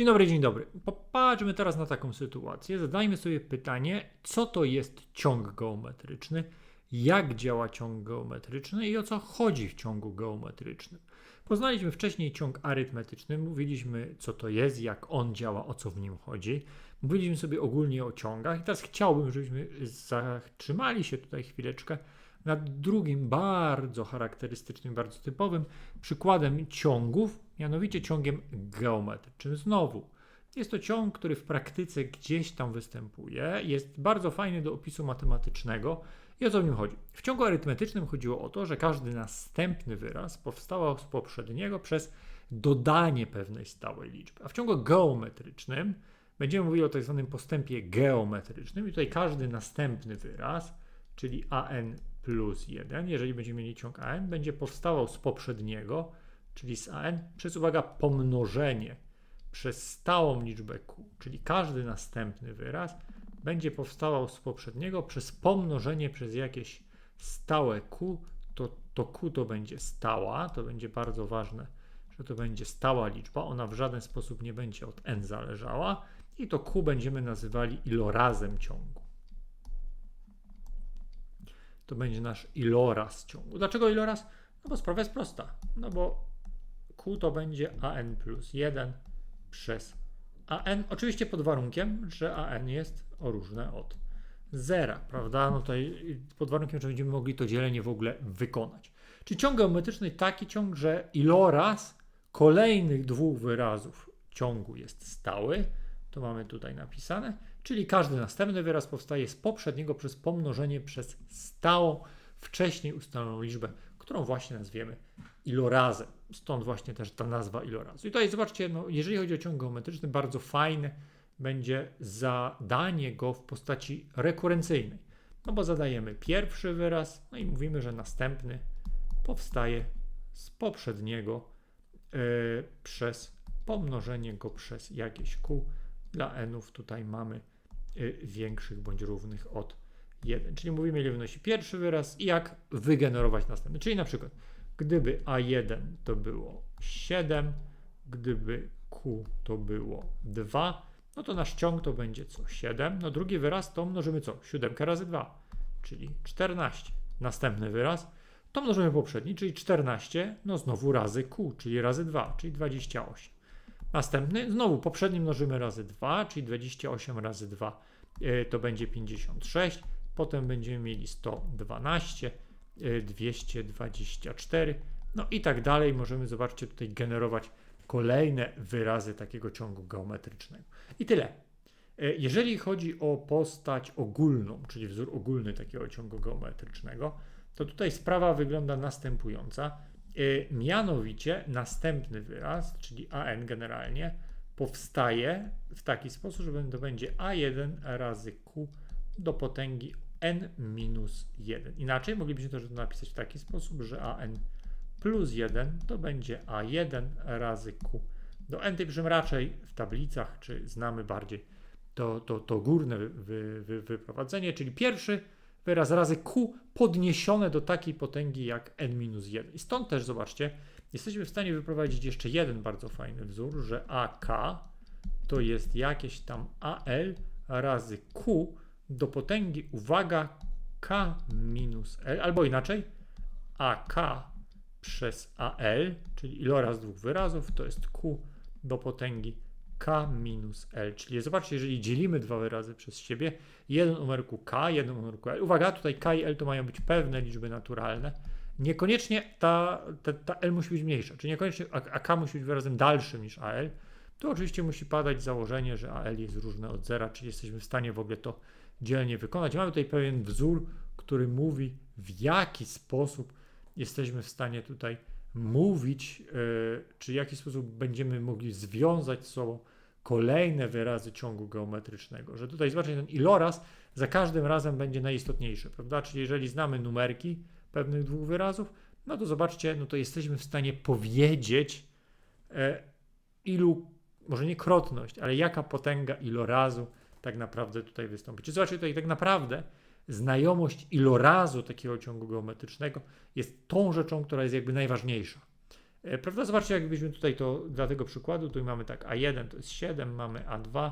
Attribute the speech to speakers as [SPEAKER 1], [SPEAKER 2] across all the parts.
[SPEAKER 1] Dzień dobry, dzień dobry. Popatrzmy teraz na taką sytuację. Zadajmy sobie pytanie, co to jest ciąg geometryczny, jak działa ciąg geometryczny i o co chodzi w ciągu geometrycznym. Poznaliśmy wcześniej ciąg arytmetyczny, mówiliśmy co to jest, jak on działa, o co w nim chodzi. Mówiliśmy sobie ogólnie o ciągach i teraz chciałbym, żebyśmy zatrzymali się tutaj chwileczkę nad drugim bardzo charakterystycznym, bardzo typowym przykładem ciągów, mianowicie ciągiem geometrycznym. Znowu, jest to ciąg, który w praktyce gdzieś tam występuje, jest bardzo fajny do opisu matematycznego. I o co w nim chodzi? W ciągu arytmetycznym chodziło o to, że każdy następny wyraz powstawał z poprzedniego przez dodanie pewnej stałej liczby. A w ciągu geometrycznym będziemy mówili o tak zwanym postępie geometrycznym i tutaj każdy następny wyraz, czyli an plus 1, jeżeli będziemy mieli ciąg an, będzie powstawał z poprzedniego, czyli z an, przez, uwaga, pomnożenie przez stałą liczbę q, czyli każdy następny wyraz będzie powstawał z poprzedniego przez pomnożenie przez jakieś stałe q, to, to q to będzie stała, to będzie bardzo ważne, że to będzie stała liczba, ona w żaden sposób nie będzie od n zależała. I to q będziemy nazywali ilorazem ciągu. To będzie nasz iloraz ciągu. Dlaczego iloraz? No bo sprawa jest prosta. No bo q to będzie an plus 1 przez an. Oczywiście pod warunkiem, że an jest różne od zera, prawda? No tutaj pod warunkiem, że będziemy mogli to dzielenie w ogóle wykonać. Czyli ciąg geometryczny taki ciąg, że iloraz kolejnych dwóch wyrazów ciągu jest stały, to mamy tutaj napisane, czyli każdy następny wyraz powstaje z poprzedniego przez pomnożenie przez stałą, wcześniej ustaloną liczbę, którą właśnie nazwiemy ilorazem. Stąd właśnie też ta nazwa ilorazu. I tutaj zobaczcie, no, jeżeli chodzi o ciąg geometryczny, bardzo fajne będzie zadanie go w postaci rekurencyjnej. No bo zadajemy pierwszy wyraz, no i mówimy, że następny powstaje z poprzedniego yy, przez pomnożenie go przez jakieś q. Dla nów tutaj mamy yy, większych bądź równych od 1. Czyli mówimy, ile wynosi pierwszy wyraz i jak wygenerować następny. Czyli na przykład Gdyby A1 to było 7, gdyby Q to było 2, no to nasz ciąg to będzie co? 7. No drugi wyraz to mnożymy co? 7 razy 2, czyli 14. Następny wyraz to mnożymy poprzedni, czyli 14, no znowu razy Q, czyli razy 2, czyli 28. Następny, znowu poprzedni mnożymy razy 2, czyli 28 razy 2 yy, to będzie 56. Potem będziemy mieli 112 224, no i tak dalej. Możemy, zobaczcie, tutaj generować kolejne wyrazy takiego ciągu geometrycznego. I tyle. E, jeżeli chodzi o postać ogólną, czyli wzór ogólny takiego ciągu geometrycznego, to tutaj sprawa wygląda następująca. E, mianowicie następny wyraz, czyli an generalnie, powstaje w taki sposób, że to będzie a1 razy q do potęgi n minus 1. Inaczej moglibyśmy to napisać w taki sposób, że an plus 1 to będzie a1 razy q. Do n piszemy raczej w tablicach, czy znamy bardziej to, to, to górne wy, wy, wyprowadzenie, czyli pierwszy wyraz razy q podniesione do takiej potęgi jak n minus 1. I stąd też zobaczcie, jesteśmy w stanie wyprowadzić jeszcze jeden bardzo fajny wzór, że ak to jest jakieś tam al razy q do potęgi, uwaga, k minus l, albo inaczej, ak przez al, czyli iloraz dwóch wyrazów, to jest q do potęgi k minus l. Czyli zobaczcie, jeżeli dzielimy dwa wyrazy przez siebie, jeden numerku k, jeden numerku l. Uwaga, tutaj k i l to mają być pewne liczby naturalne. Niekoniecznie ta, ta, ta l musi być mniejsza, czyli niekoniecznie a, a k musi być wyrazem dalszym niż al. Tu oczywiście musi padać założenie, że al jest różne od zera, czyli jesteśmy w stanie w ogóle to dzielnie wykonać. Mamy tutaj pewien wzór, który mówi, w jaki sposób jesteśmy w stanie tutaj mówić, yy, czy w jaki sposób będziemy mogli związać z sobą kolejne wyrazy ciągu geometrycznego. Że tutaj zobaczcie, ten iloraz za każdym razem będzie najistotniejszy, prawda? Czyli jeżeli znamy numerki pewnych dwóch wyrazów, no to zobaczcie, no to jesteśmy w stanie powiedzieć, yy, ilu, może nie krotność, ale jaka potęga ilorazu tak naprawdę tutaj wystąpić. Czy zobaczcie, tutaj tak naprawdę znajomość ilorazu takiego ciągu geometrycznego jest tą rzeczą, która jest jakby najważniejsza. E, Prawda? Zobaczcie, jakbyśmy tutaj to dla tego przykładu, tu mamy tak A1 to jest 7, mamy A2,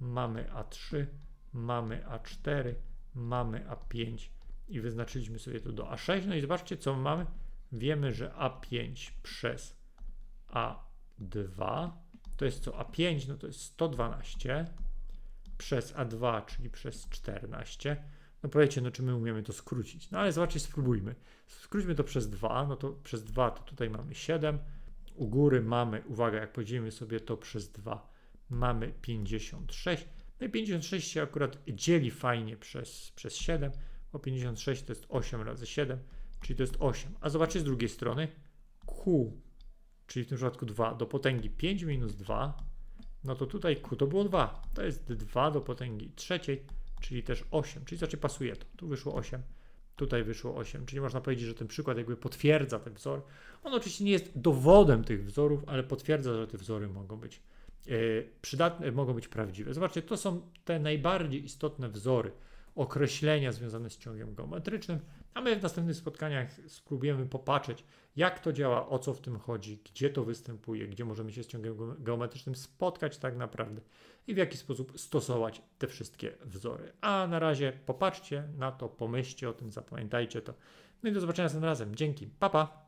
[SPEAKER 1] mamy A3, mamy A4, mamy A5 i wyznaczyliśmy sobie tu do A6. No i zobaczcie, co mamy. Wiemy, że A5 przez A2 to jest co? A5 no to jest 112 przez A2, czyli przez 14. No powiecie, no czy my umiemy to skrócić? No ale zobaczcie, spróbujmy. Skróćmy to przez 2, no to przez 2 to tutaj mamy 7. U góry mamy, uwaga, jak podzielimy sobie to przez 2, mamy 56. No i 56 się akurat dzieli fajnie przez, przez 7, bo 56 to jest 8 razy 7, czyli to jest 8. A zobaczcie z drugiej strony, Q, czyli w tym przypadku 2 do potęgi 5 minus 2, no to tutaj Q to było 2. To jest 2 do potęgi trzeciej, czyli też 8. Czyli znaczy pasuje to. Tu wyszło 8, tutaj wyszło 8. Czyli można powiedzieć, że ten przykład jakby potwierdza ten wzór. On oczywiście nie jest dowodem tych wzorów, ale potwierdza, że te wzory mogą być e, przydatne, mogą być prawdziwe. Zobaczcie, to są te najbardziej istotne wzory, określenia związane z ciągiem geometrycznym, a my w następnych spotkaniach spróbujemy popatrzeć, jak to działa, o co w tym chodzi, gdzie to występuje, gdzie możemy się z ciągiem ge- geometrycznym spotkać tak naprawdę i w jaki sposób stosować te wszystkie wzory. A na razie popatrzcie na to, pomyślcie o tym, zapamiętajcie to. No i do zobaczenia następnym razem. Dzięki. Pa, pa.